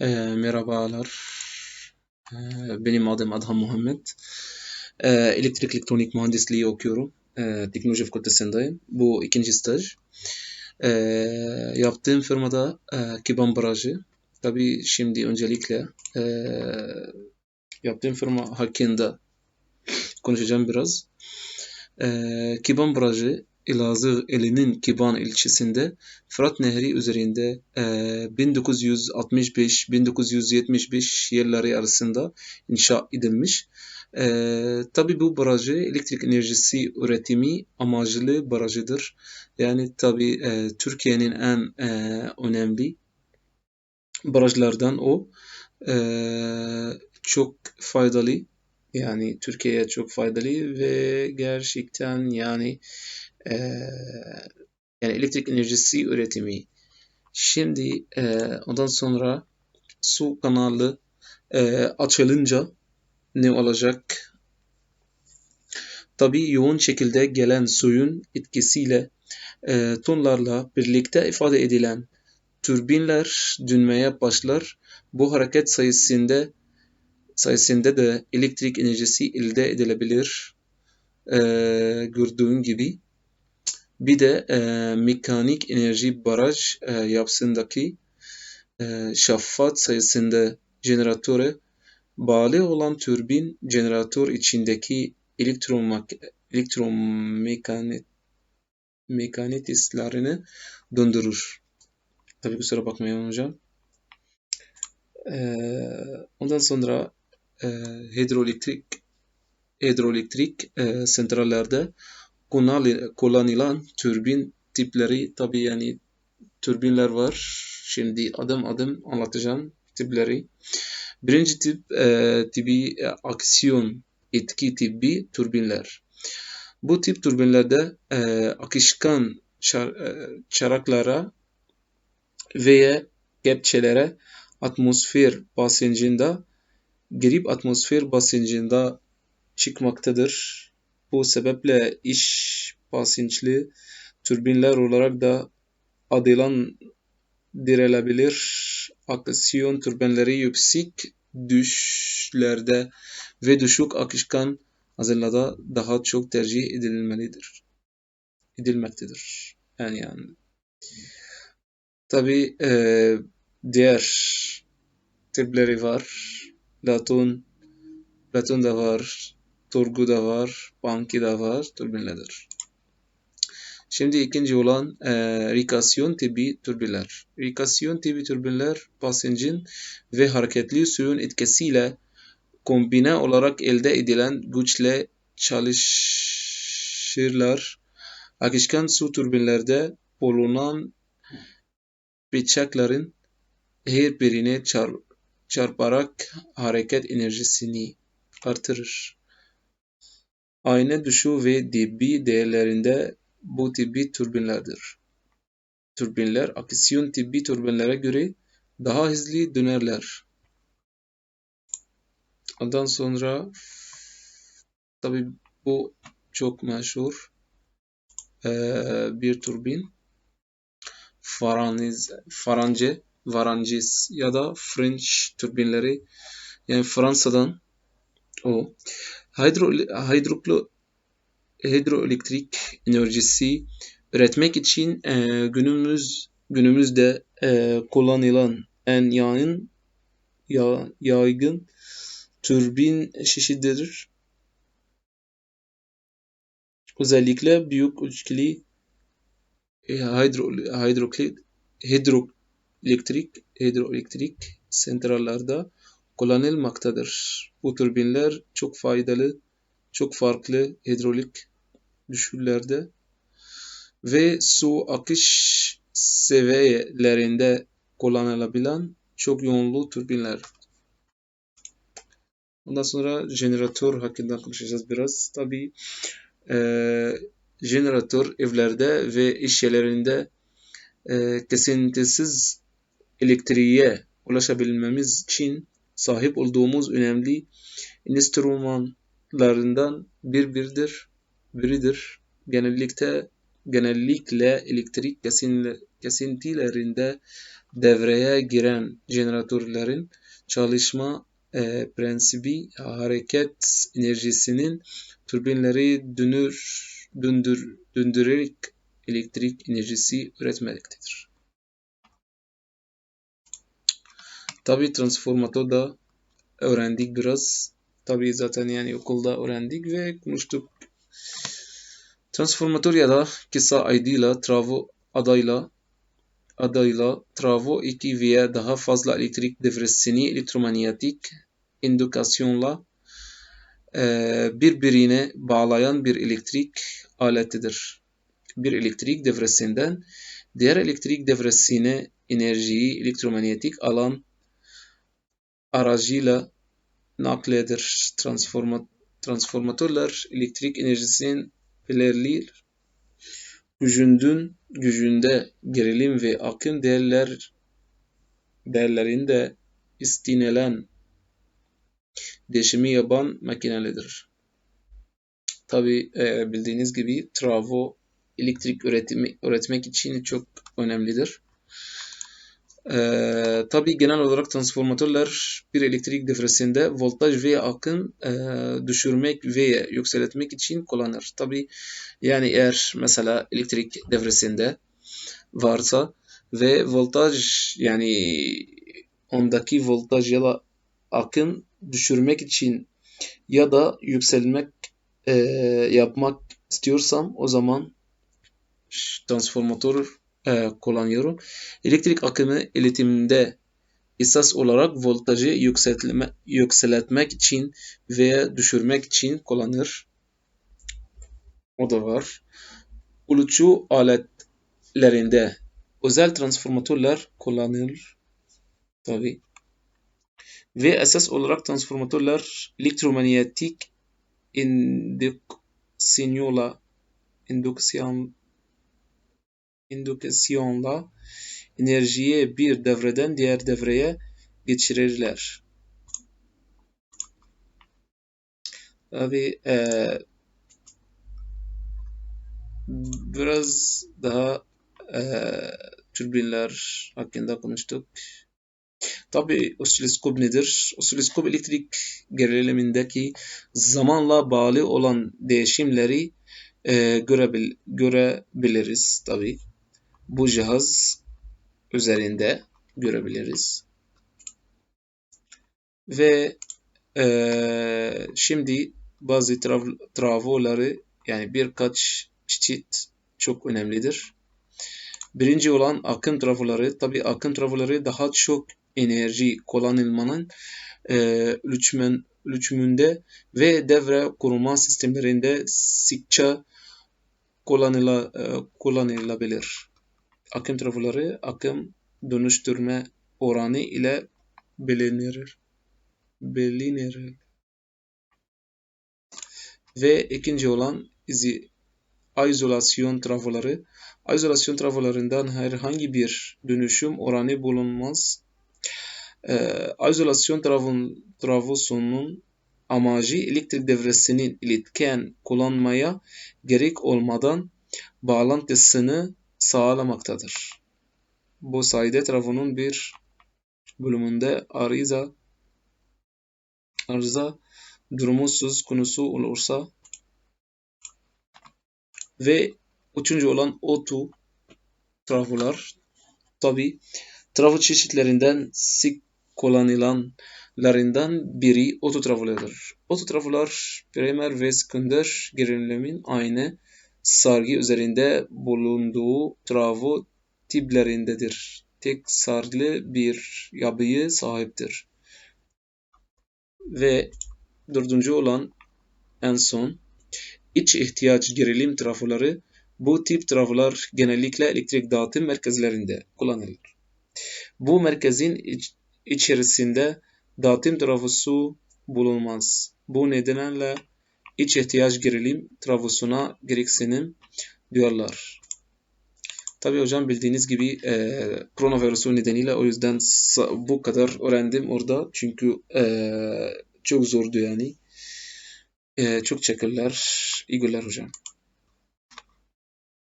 E, merhabalar. E, benim adım Adhan Muhammed. E, elektrik elektronik mühendisliği okuyorum. E, teknoloji fakültesindeyim. Bu ikinci staj. E, yaptığım firmada e, Kiban Barajı. Tabii şimdi öncelikle e, yaptığım firma hakkında konuşacağım biraz. E, Kiban Barajı Elazığ ilinin Kiban ilçesinde Fırat Nehri üzerinde 1965-1975 yılları arasında inşa edilmiş. E, tabi bu barajı elektrik enerjisi üretimi amacılı barajıdır. Yani tabi e, Türkiye'nin en e, önemli barajlardan o. E, çok faydalı. Yani Türkiye'ye çok faydalı ve gerçekten yani yani elektrik enerjisi üretimi. Şimdi ondan sonra su kanalı açılınca ne olacak? Tabi yoğun şekilde gelen suyun etkisiyle tonlarla birlikte ifade edilen türbinler dönmeye başlar. Bu hareket sayesinde sayesinde de elektrik enerjisi elde edilebilir. E, gördüğün gibi bir de e, mekanik enerji baraj e, yapısındaki e, şaffat sayesinde jeneratöre bağlı olan türbin jeneratör içindeki elektromekanislerini döndürür. Tabii kusura bakmayın hocam. Ee, ondan sonra e, hidroelektrik hidroelektrik e, santrallerde kullanılan türbin tipleri tabi yani türbinler var. Şimdi adım adım anlatacağım tipleri. Birinci tip e, tipi e, aksiyon etki tipi türbinler. Bu tip türbinlerde e, akışkan çar, e, çaraklara veya kepçelere atmosfer basıncında girip atmosfer basıncında çıkmaktadır. Bu sebeple iş basınçlı türbinler olarak da adlandırılabilir. Aksiyon türbinleri yüksek düşlerde ve düşük akışkan hazırlada daha çok tercih edilmelidir. Edilmektedir. Yani yani. Tabi e, diğer tipleri var. Platon, Platon da var. Turgu da var, Banki da var, türbinlerdir. Şimdi ikinci olan e, rikasyon tipi türbinler. Rikasyon tipi türbinler basıncın ve hareketli suyun etkisiyle kombine olarak elde edilen güçle çalışırlar. Akışkan su türbinlerde bulunan bıçakların her birine çar çarparak hareket enerjisini artırır. Aynı düşü ve dibi değerlerinde bu tipi türbinlerdir. Türbinler aksiyon tipi türbinlere göre daha hızlı dönerler. Ondan sonra tabi bu çok meşhur ee, bir türbin. Faraniz, Farance, Varancis ya da French türbinleri yani Fransa'dan o. Hidro, hidroklo, hidroelektrik enerjisi üretmek için e, günümüz günümüzde e, kullanılan en yaygın ya, yaygın türbin çeşididir. Özellikle büyük ölçülü e, hidro, hidroelektrik hidroelektrik hidroelektrik santrallerde kullanılmaktadır. Bu türbinler çok faydalı, çok farklı hidrolik düşürlerde ve su akış seviyelerinde kullanılabilen çok yoğunlu türbinler. Ondan sonra jeneratör hakkında konuşacağız biraz. Tabi e, jeneratör evlerde ve iş yerlerinde e, kesintisiz elektriğe ulaşabilmemiz için sahip olduğumuz önemli enstrümanlarından bir birdir, biridir. Genellikle genellikle elektrik kesintilerinde devreye giren jeneratörlerin çalışma e, prensibi hareket enerjisinin türbinleri dönür, döndür, döndürerek elektrik enerjisi üretmektedir. Tabi transformatör da öğrendik biraz. Tabi zaten yani okulda öğrendik ve konuştuk. Transformatör ya da kısa adıyla travo adayla adayla travo 2 veya daha fazla elektrik devresini elektromanyetik indükasyonla e, birbirine bağlayan bir elektrik aletidir. Bir elektrik devresinden diğer elektrik devresine enerjiyi elektromanyetik alan aracıyla nakledir. Transforma, transformatörler elektrik enerjisinin belirlir gücündün gücünde gerilim ve akım değerler değerlerinde istinilen değişimi yapan makinelidir. Tabi e, bildiğiniz gibi travo elektrik üretimi, üretmek için çok önemlidir. Ee, tabii genel olarak transformatörler bir elektrik devresinde voltaj veya akım e, düşürmek veya yükseltmek için kullanılır. Tabii yani eğer mesela elektrik devresinde varsa ve voltaj yani ondaki voltaj ya da akım düşürmek için ya da yükselmek e, yapmak istiyorsam o zaman transformatör e, kullanıyorum. Elektrik akımı iletiminde esas olarak voltajı yükseltme, yükseltmek için veya düşürmek için kullanır. O da var. Uluçu aletlerinde özel transformatörler kullanılır. Tabi. Ve esas olarak transformatörler elektromanyetik indüksiyonla indüksiyon indüksiyonla enerjiyi bir devreden diğer devreye geçirirler. Tabi e, biraz daha e, türbinler hakkında konuştuk. Tabi osiloskop nedir? Osiloskop elektrik gerilimindeki zamanla bağlı olan değişimleri e, görebil görebiliriz tabi bu cihaz üzerinde görebiliriz. Ve e, şimdi bazı trav travoları yani birkaç çeşit çok önemlidir. Birinci olan akım travoları. Tabi akım travoları daha çok enerji kullanılmanın e, ölçümün, ölçümünde ve devre kurma sistemlerinde sıkça kullanıla, e, kullanılabilir akım trafoları akım dönüştürme oranı ile bilinir. bilinir. Ve ikinci olan izolasyon trafoları. İzolasyon trafolarından herhangi bir dönüşüm oranı bulunmaz. Ee, izolasyon travosunun amacı elektrik devresinin iletken kullanmaya gerek olmadan bağlantısını sağlamaktadır. Bu sayede trafonun bir bölümünde arıza arıza durumu söz konusu olursa ve üçüncü olan O2 trafolar tabi trafo çeşitlerinden sık kullanılanlarından biri ototrafolardır. Ototrafolar primer ve sekonder gerilimin aynı sargı üzerinde bulunduğu travo tiplerindedir. Tek sargılı bir yapıya sahiptir. Ve dördüncü olan en son iç ihtiyaç gerilim trafoları bu tip trafolar genellikle elektrik dağıtım merkezlerinde kullanılır. Bu merkezin iç, içerisinde dağıtım trafosu bulunmaz. Bu nedenle iç ihtiyaç gerilim trafosuna gereksinim diyorlar. Tabii hocam bildiğiniz gibi e, koronavirüsü nedeniyle o yüzden bu kadar öğrendim orada. Çünkü e, çok zordu yani. E, çok teşekkürler. İyi günler hocam.